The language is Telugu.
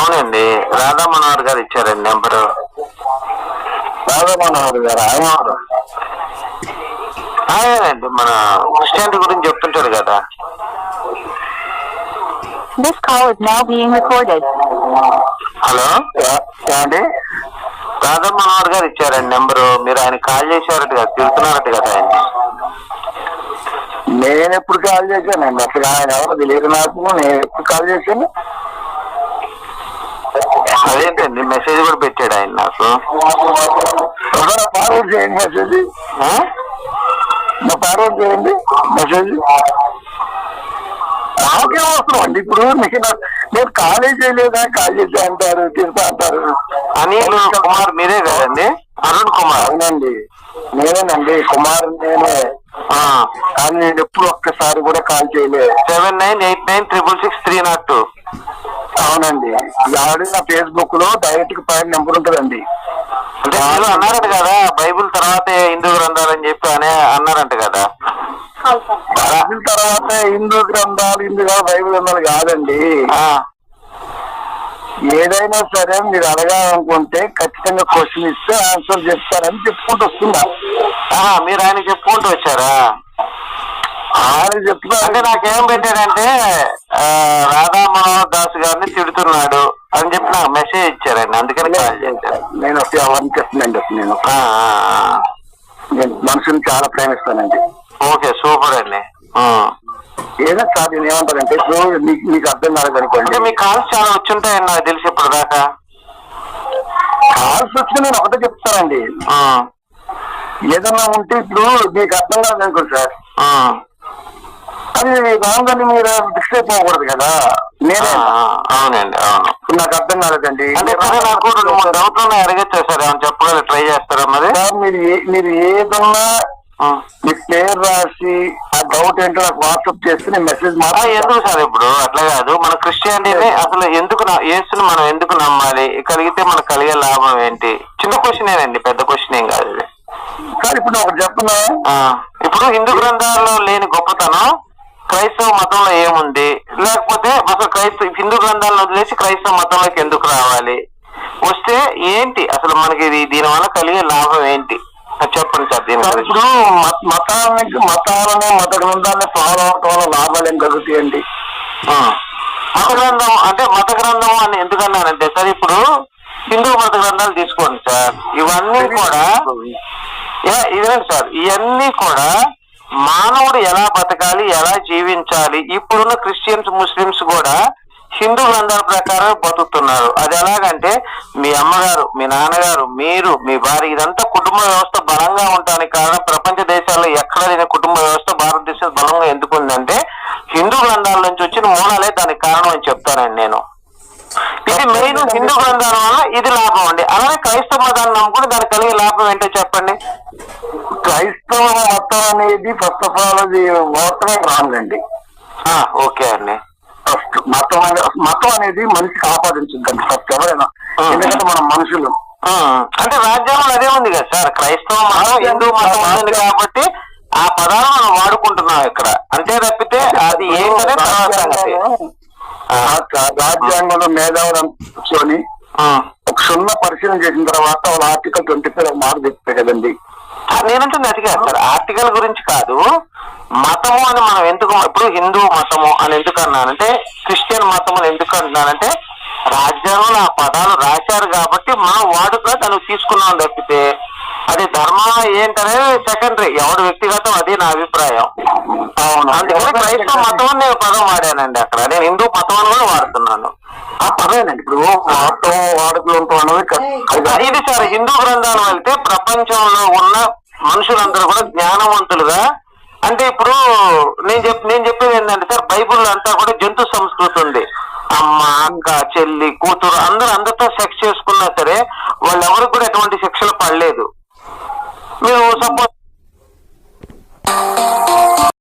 అవునండి. రాధా మనోహర్ గారు ఇచ్చారండి నెంబరు. రాధా మనోహర్ గారు? ఆయన? ఆయనండి. మన క్రిస్టియానిటీ గురించి చెప్తుంటాడు కదా. This call is now being recorded. Hello? ఏ- ఏమండి రాధా మనోహర్ గారు ఇచ్చారండి నెంబరు. మీరు ఆయన కాల్ చేశారట కదా తిడుతున్నారట కదా ఆయన. నేను ఎప్పుడు కాల్ చేశానండి. అసలు ఆయన ఎవరు తెలియదు నాకు. నేను ఎప్పుడు కాల్ చేశాను? అదేంటండి మెసేజ్ కూడా పెట్టాడు ఆయన నాకు. ఫార్వర్డ్ చేయండి మెసేజ్? ఫార్వర్డ్ చేయండి మెసేజ్. నాకేం అవసరం అండి? ఇప్పుడు నేను కాలేజ్ చేయలేదా? కాల్ చేసి అంటారు తిడతా అంటారు. అనిల్ కుమార్ మీరే కదండి? అరుణ్ కుమార్. అవునండి. నేనేనండి. కుమార్ నేనే. కానీ నేను ఎప్పుడు ఒక్కసారి కూడా కాల్ చేయలేదు. Seven nine eight nine triple six three nought two. అవునండి. ఆల్రెడీ నా ఫేస్బుక్లో డైరెక్ట్కి పైన నెంబర్ ఉంటుందండి. అంటే మీరు అన్నారంట కదా బైబిల్ తర్వాతే హిందూ గ్రంథాలని చెప్పి అనే అన్నారంట కదా. బైబిల్ తర్వాత హిందూ గ్రంథాలు హిందూ గ్రంథాలు బైబిల్ గ్రంథాలు కాదండి. ఏదైనా సరే మీరు అడగాలనుకుంటే ఖచ్చితంగా క్వశ్చన్ ఇస్తే ఆన్సర్ చెప్తారని చెప్పుకుంటూ వస్తున్నా. మీరు ఆయన చెప్పుకుంటూ వచ్చారా? ఆయన చెప్తున్నా అంటే నాకేం పెట్టాడంటే ఆ, తిడుతున్నాడు అని చెప్పి నాకు మెసేజ్ ఇచ్చారండి. అందుకని కాల్ చేశాను. నేను చెప్తున్నాండి అసలు నేను ఆ, ఆ, ఆ. నేను మనుషుని చాలా ప్రేమిస్తానండి. ఓకే సూపర్ అండి. ఆ. ఏదో సార్ నేను ఏమంటానంటే ఇప్పుడు మీకు మీకు అర్థం అంటే కాలేదనుకోండి మీ కాల్స్ చాలా వచ్చుంటాయండి నాకు తెలిసి ఇప్పటిదాకా. కాల్స్ వచ్చి నేను ఒకటే చెప్తానండి. ఏదన్నా ఉంటే ఇప్పుడు మీకు అర్థం కాలేదనుకోండి సార్. ఆ, అది రాందని మీరు ఫిక్స్ అయిపోకూడదు కదా. నేనే అవునండి అవును. నాకు అర్థం కాలేదండి. నాకు రెండు మూడు డౌట్లు ఉన్నాయి అడగచ్చా సార్ ఏమైనా చెప్పగలరు ట్రై చేస్తారా మరి? మీరు మీరు ఏదన్నా. మీ పేరు రాసి ఆ డౌట్ ఏంటో నాకు వాట్సాప్ చేస్తే నేను మెసేజ్ మాట్లాడతాను ఎందుకు సార్ ఇప్పుడు? అట్లా కాదు. మన క్రిస్టియానిటీని అసలు ఎందుకు యేసుని మనం ఎందుకు నమ్మాలి? కలిగితే మనకు కలిగే లాభం ఏంటి? చిన్న క్వశ్చన్ ఏనండి పెద్ద క్వశ్చన్ ఏం కాదు సార్ ఇప్పుడు ఒకటి చెప్పనా ఆ, ఇప్పుడు హిందూ గ్రంథాల్లో లేని గొప్పతనం క్రైస్తవ మతంలో ఏముంది? లేకపోతే అసలు క్రైస్తవ హిందూ గ్రంథాలను వదిలేసి క్రైస్తవ మతంలోకి ఎందుకు రావాలి? వస్తే ఏంటి? అసలు మనకి ఇది దీని వల్ల కలిగే లాభం ఏంటి? చెప్పండి సార్ దీని ఇప్పుడు మత- మతానికి మతాలని మత గ్రంథాలని ఫాలో అవటం వల్ల లాభాలు ఏం కలుగుతాయండి. మత గ్రంథం అంటే మత గ్రంథం అని ఎందుకన్నానంటే సార్ ఇప్పుడు హిందూ మత గ్రంథాలు తీసుకోండి సార్. ఇవన్నీ కూడా ఇదేంటి సార్? ఇవన్నీ కూడా మానవుడు ఎలా బతకాలి ఎలా జీవించాలి ఇప్పుడున్న క్రిస్టియన్స్ ముస్లిమ్స్ కూడా హిందూ గ్రంథాల ప్రకారం బతుకుతున్నారు. అది ఎలాగంటే మీ అమ్మగారు మీ నాన్నగారు మీరు మీ భార్య ఇదంతా కుటుంబ వ్యవస్థ బలంగా ఉండడానికి కారణం ప్రపంచ దేశాల్లో ఎక్కడ లేని కుటుంబ వ్యవస్థ భారతదేశం బలంగా ఎందుకు ఉందంటే హిందూ గ్రంథాల నుంచి వచ్చిన మూలాలే దానికి కారణం అని చెప్తానండి నేను. ఇది మెయిన్ హిందూ గ్రంథాల వల్ల ఇది లాభం అండి. అలానే క్రైస్తవ మతాన్ని నమ్ముకుని దానికి కలిగే లాభం ఏంటో చెప్పండి. క్రైస్తవ మతం అనేది ఫస్ట్ ఆఫ్ ఆల్ అది మోసమే రాంగ్ అండి ఓకే అండి. ఫస్ట్ మతం మతం అనేది మనిషికి ఆపాదించుద్దండి ఫస్ట్ ఎవరైనా. ఎందుకంటే మనం మనుషులు. అంటే రాజ్యాంగంలో అదే ఉంది కదా సార్. క్రైస్తవ మతం హిందూ మతం ఉంది కాబట్టి ఆ పదాలు మనం వాడుకుంటున్నాం ఇక్కడ. అంతే తప్పితే అది ఏంటనే తర్వాత ఆ, రాజ్యాంగంలో- మేధావులు కూర్చొని. ఒక సున్నా పరిశీలన చేసిన తర్వాత వాళ్ళ ఆర్టికల్ ట్వంటీ ఫైవ్ మాట చెప్తాయి కదండి నేనంటుంది అది కాదు సార్ ఆర్టికల్ గురించి కాదు మతము అని మనం ఎందుకు ఇప్పుడు హిందూ మతము అని ఎందుకు అన్నానంటే క్రిస్టియన్ మతం అని ఎందుకు అంటున్నానంటే రాజ్యాంగంలో ఆ పదాలు రాశారు కాబట్టి మనం వాడుక దాన్ని తీసుకున్నాం తప్పితే అది ధర్మం ఏంటనేది సెకండరీ ఎవడు వ్యక్తిగతం అది నా అభిప్రాయం. అవును. అందుకని క్రైస్తవ మతం అని నేను పదం వాడానండి అక్కడ. నేను హిందూ మతం అని కూడా వాడుతున్నాను. ఆ పదేనండి ఇప్పుడు వాడుకలు కాదు. ఇది సార్ హిందూ గ్రంథాలు వెళ్తే ప్రపంచంలో ఉన్న మనుషులందరూ కూడా జ్ఞానవంతులుగా అంటే ఇప్పుడు నేను చెప్ నేను చెప్పేది ఏంటంటే సార్ బైబుల్ అంతా కూడా జంతు సంస్కృతి ఉంది. అమ్మ అక్క చెల్లి కూతురు అందరూ అందరితో సెక్స్ చేసుకున్నా సరే వాళ్ళు ఎవరికి కూడా ఎటువంటి శిక్షలు పడలేదు. మీరు సపోజ్